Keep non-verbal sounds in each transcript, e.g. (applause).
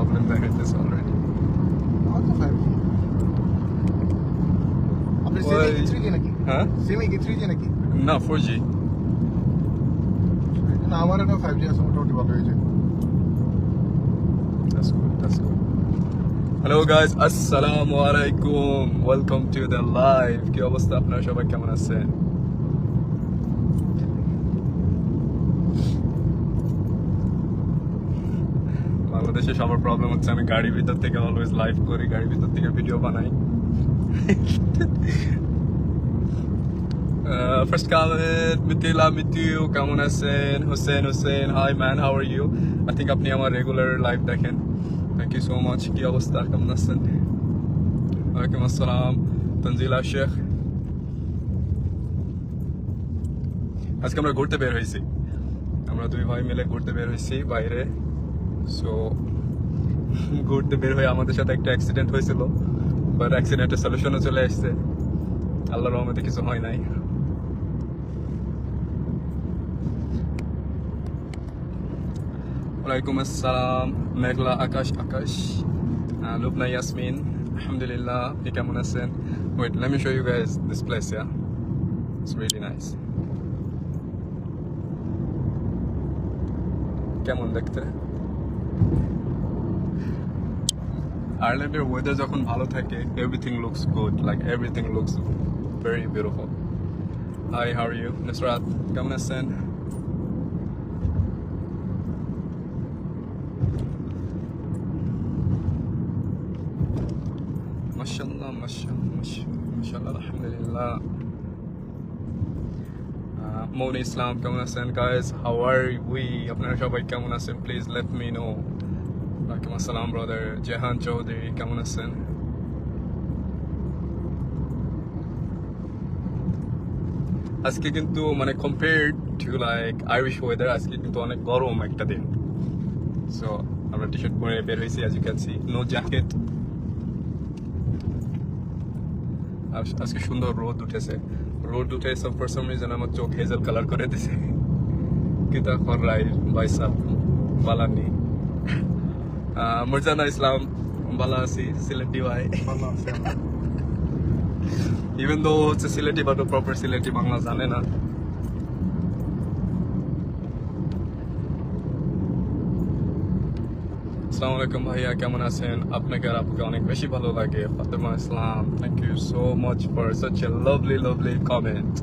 Problem দেখাইতেছে already আমার তো 5G আপনি সিমে কি 3G নাকি হ্যাঁ সিমে কি 3G নাকি না ফোর জি না আমার একটা 5G আছে মোটামুটি ভালো হয়েছে That's good. That's good. Hello guys আসসালামু আলাইকুম ওয়েলকাম টু দ্য লাইভ কি অবস্থা আপনারা সবাই কেমন আছেন বাংলাদেশে সবার প্রবলেম হচ্ছে আমি গাড়ির ভিতর থেকে অলওয়েজ লাইভ করি গাড়ির ভিতর থেকে ভিডিও বানাই। ফার্স্ট কমেন্ট মিথিলা মিথিউ কেমন আছেন? Hossain Hossain hi man how are you I think আপনি আমার রেগুলার লাইভ দেখেন। থ্যাংক ইউ সো মাচ কি অবস্থা? কেমন আছেন? ওয়ালাইকুম আসসালাম। তনজিলা, শেখ। আজকে আমরা ঘুরতে বের হয়েছি। আমরা দুই ভাই মিলে ঘুরতে বের হয়েছি বাইরে। সো ঘুরতে বের হয়ে আমাদের সাথে একটা অ্যাক্সিডেন্ট হয়েছিল বাট অ্যাক্সিডেন্টের সলিউশনও চলে আসছে। আল্লাহর রহমতে কিছু হয় নাই। ওয়ালাইকুম আসসালাম, মেঘলা আকাশ আকাশ। লুবনা ইয়াসমিন, আলহামদুলিল্লাহ, আপনি কেমন আছেন? Wait let me show you guys this place yeah it's really nice কেমন দেখতে? আয়ারল্যান্ডের ওয়েদার যখন ভালো থাকে everything looks good like everything looks very beautiful hi how are you Nusrat কেমন আছেন? মাশাআল্লাহ মাশাআল্লাহ মাশাআল্লাহ মাশাআল্লাহ আলহামদুলিল্লাহ। আহ, মৌন ইসলাম কেমন আছেন গাইজ হাউ আর উই আপনারা সবাই কেমন আছেন? প্লিজ লেট মি নো ওয়ালাইকুম আসসালাম ব্রাদার জেহান চৌধুরী কেমন আছেন? আজকে কিন্তু মানে compared to like Irish weather আজকে কিন্তু অনেক গরম একটা দিন। সো আমরা টি শার্ট পরে বের হয়েছি আজ সি নো জ্যাকেট আজকে সুন্দর রোদ উঠেছে। রোদ উঠে সব ফর সাম রিজন আমার চোখ হেজেল কালার করে দিছে। কিতা ফর খররাই বাইসাব বালানি আহ, মুরজানা ইসলাম বালা আছি সিলেটি ভাই। ইভেন দো হচ্ছে সিলেটি বাট প্রপার সিলেটি বাংলা জানে না। আসসালামু আলাইকুম ভাইয়া, কেমন আছেন? আপনাকে আর আপুকে অনেক বেশি ভালো লাগে। Fatema Islam thank you so much for such a lovely lovely comment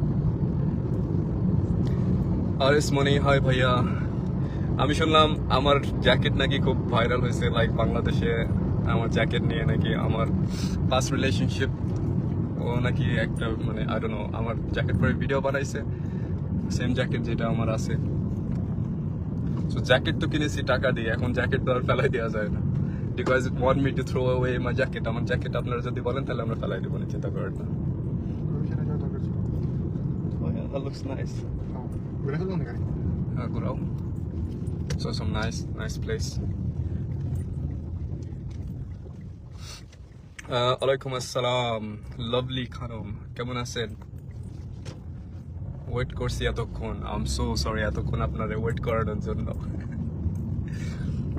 Aris Moni hi ভাইয়া। আমি শুনলাম আমার জ্যাকেট নাকি খুব ভাইরাল হয়েছে লাইক বাংলাদেশে আমার জ্যাকেট নিয়ে নাকি আমার পাস্ট রিলেশনশিপ ও নাকি একটা মানে আই ডোন্ট নো আমার জ্যাকেট পরে ভিডিও বানাইছে। সেম জ্যাকেট যেটা আমার আছে। সো জ্যাকেট তো কিনেছি টাকা দিয়ে এখন জ্যাকেট তো আর ফেলাই দেওয়া যায় না because it want me to throw away my jacket আমার জ্যাকেট আপনারা যদি বলেন তাহলে আমরা ফেলাই দেবো না চিন্তা করেন না Oh that looks nice. Uh, Gurao. So some nice, nice place. Uh, alaikum assalam. Lovely Khanam কেমন আছেন ওয়েট করছি এতক্ষণ। আম সো সরি এতক্ষণ আপনাদের ওয়েট করানোর জন্য।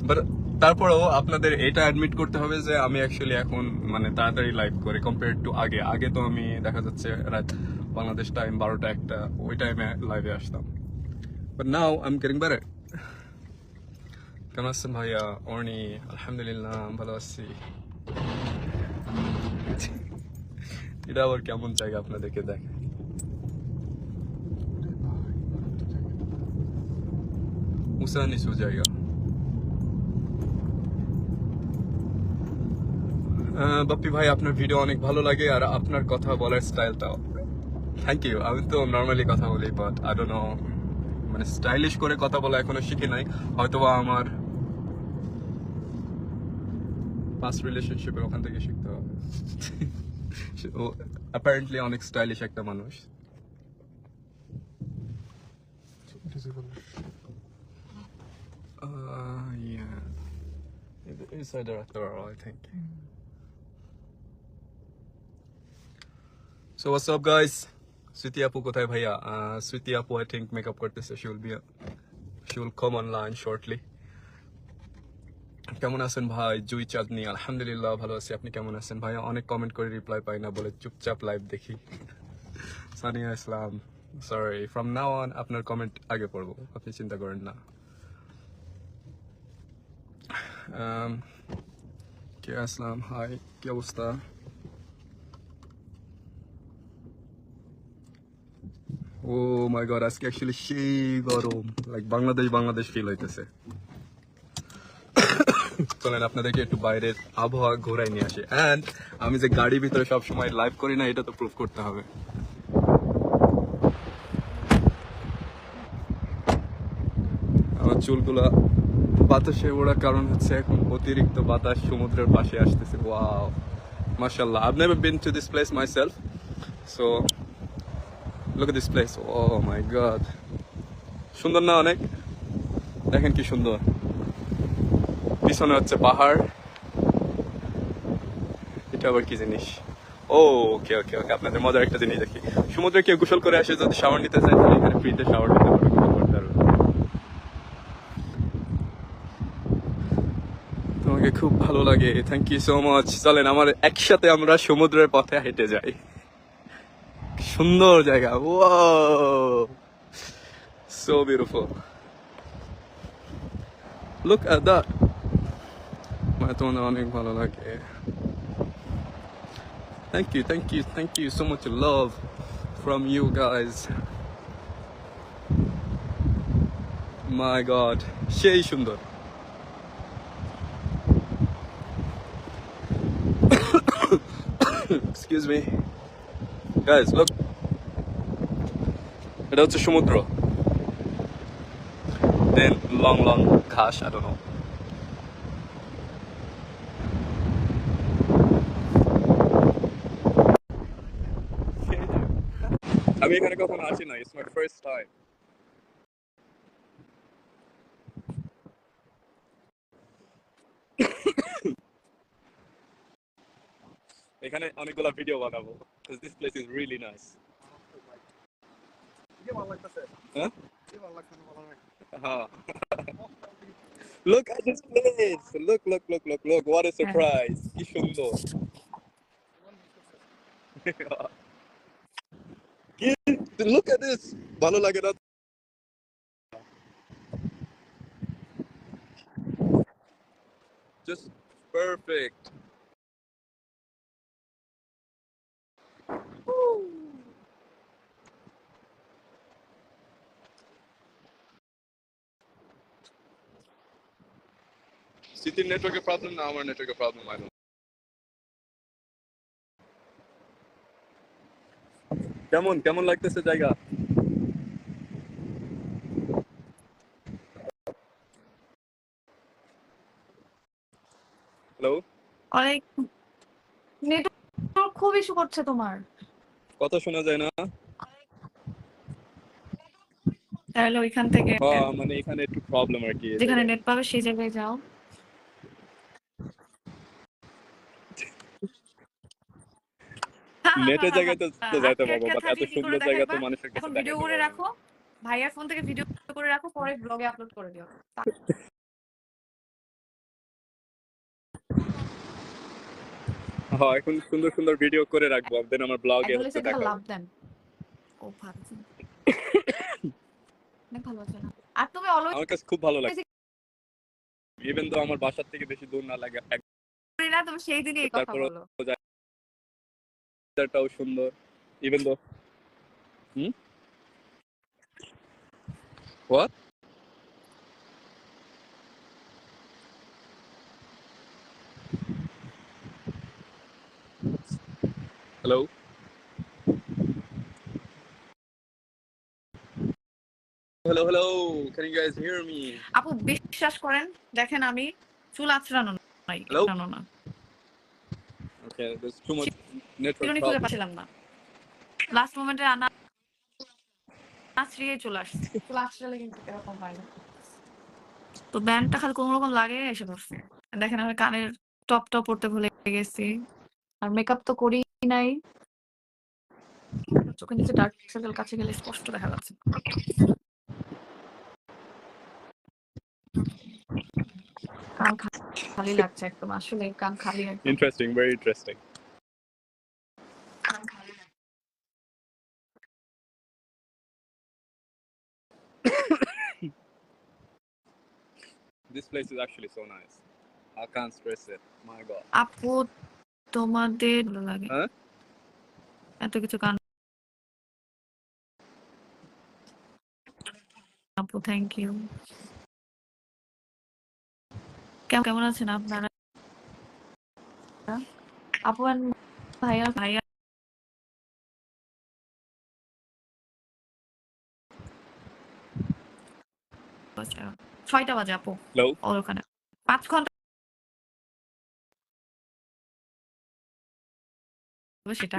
বাট তারপরেও আপনাদের এটা অ্যাডমিট করতে হবে যে আমি অ্যাকচুয়ালি এখন মানে তাড়াতাড়ি লাইভ করি কম্পেয়ার টু আগে। আগে তো আমি দেখা যাচ্ছে রাত বাংলাদেশ টাইম বারোটা একটা, ওই টাইমে লাইভে আসতাম। But now I'm getting better. কেমন আছেন ভাইয়া? অর্নি আলহামদুলিল্লাহ ভালো আছি। এটা আবার কেমন জায়গা আপনাদেরকে দেখে আরে ভাই, তো জায়গা। উঁচা নিচু জায়গা আহ, বাপ্পি ভাই আপনার ভিডিও অনেক ভালো লাগে আর আপনার কথা বলার স্টাইলটাও থ্যাংক ইউ আমি তো নর্মালি কথা বলি বাট আই ডোন্ট নো মানে স্টাইলিশ করে কথা বলা এখনও শিখি নাই। হয়তোবা আমার পাস্ট রিলেশনশিপের ওখান থেকে শিখতে হবে। (laughs) ও অ্যাপারেন্টলি অনেক স্টাইলিশ একটা মানুষ It is a good- Uh, yeah. Inside the restaurant, I think. So what's up, guys? Switi Apu কোথায় ভাইয়া? Uh, Switi Apu I think makeup করতেছে she will be she will come online shortly. কেমন আছেন ভাই? জুই চাঁদনি আলহামদুলিল্লাহ ভালো আছি। আপনি কেমন আছেন ভাই অনেক কমেন্ট করে রিপ্লাই পাই না বলে চুপচাপ লাইভ দেখি। Sania Islam sorry from now on আপনার কমেন্ট আগে পড়ব। আপনি চিন্তা করেন না। কে আসলাম? হাই কি অবস্থা? ও মাই গড আজকে অ্যাকচুয়ালি সেই গরম লাইক বাংলাদেশ বাংলাদেশ ফিল হইতেছে। চলেন আপনাদেরকে একটু বাইরের আবহাওয়া ঘোরাই নিয়ে আসে। অ্যান্ড আমি যে গাড়ির ভিতরে সব সময় লাইভ করি না, এটা তো প্রুফ করতে হবে। আমার চুলগুলা বাতাসে ওড়ার কারণ হচ্ছে এখন অতিরিক্ত বাতাস সমুদ্রের পাশে আসতেছে। ওয়াও। মাশাআল্লাহ। I've never been to this place myself. So, look this place. Oh my god. সুন্দর না অনেক? দেখেন কি সুন্দর। পিছনে হচ্ছে পাহাড়। এটা আবার কি জিনিস? ও ওকে ওকে ওকে আপনাদের মজার একটা জিনিস দেখি। সমুদ্রে কেউ গোসল করে আসে, যদি শাওয়ার নিতে চায়, তাহলে এখানে ফ্রিতে শাওয়ার নিতে পারবে গোসল করতে পারবে তোমাকে খুব ভালো লাগে। থ্যাংক ইউ সো মাচ চলেন, আমার একসাথে আমরা সমুদ্রের পথে হেঁটে যাই। সুন্দর জায়গা। ও so beautiful look at that মানে তোমাদের অনেক ভালো লাগে। Thank you thank you thank you so much love from you guys my god সেই সুন্দর। এক্সকিউজ মি গাইজ লুক এটা হচ্ছে সমুদ্র দেন লং লং ঘাস আই ডোন্ট নো আমি এখানে কখনো আসি না ইটস মাই ফার্স্ট টাইম এখানে অনেকগুলো ভিডিও বানাবো because this place is really nice হ্যাঁ হ্যাঁ Look at this place. Look, look, look, look, look. What a surprise. কি সুন্দর। (laughs) কি look at this. ভালো লাগে না? Just perfect. সিটির নেটওয়ার্কের প্রবলেম না আমার নেটওয়ার্কের প্রবলেম আই কেমন কেমন লাগতেছে জায়গা? হ্যালো অনেক নেটওয়ার্ক খুব ইস্যু করছে তোমার। কথা শোনা যায় না? তাহলে ওইখান থেকে হ্যাঁ, মানে এখানে একটু প্রবলেম আর কি। যেখানে নেট পাবে সেই জায়গায় যাও। নেটের জায়গায় তো তো যাইতে পারব বাট এত সুন্দর জায়গা তো মানুষের কাছে ভিডিও করে রাখো ভাইয়ার ফোন থেকে ভিডিও করে রাখো পরে ব্লগে আপলোড করে দিও। হ্যাঁ এখন সুন্দর সুন্দর ভিডিও করে রাখব দেন আমার ব্লগে হচ্ছে দেখা লাভ দেন। ও ভালো অনেক ভালো আছে না আর তুমি অলওয়েজ আমার কাছে খুব ভালো লাগে। ইভেন তো আমার বাসার থেকে বেশি দূর না লাগে না তুমি সেই দিনই এই কথা বলো। একটাও সুন্দর ইভেন তো হুম? What hello hello hello can you guys hear me আপু বিশ্বাস করেন দেখেন আমি চুল আঁচড়ানো নাই? না। ওকে there's too much network খুঁজে পাচ্ছিলাম না। লাস্ট মোমেন্টে আনা আছড়িয়ে চলে আসছে। চুল আছড়ালে কিন্তু এরকম হয় না। তো ব্যান্ডটা খালি কোনো রকম লাগে এসে পড়ছে। দেখেন আমি কানের টপ টপ পড়তে ভুলে গেছি। আর মেকআপ তো করি নাই। চোখের নিচে ডার্ক সার্কেল কাছে গেলে স্পষ্ট দেখা যাচ্ছে কান খালি লাগছে একদম আসলে কান খালি একদম interesting very interesting This place is actually so nice. I can't stress it. My God. আপু তোমাদের ভালো লাগে হ্যাঁ? এত কিছু গান আপু থ্যাংক ইউ কেমন কেমন আছেন আপনারা আপু and ভাইয়া ভাইয়া আচ্ছা, ছয়টা বাজে আপু। ওর ওখানে। পাঁচ ঘণ্টা সেটা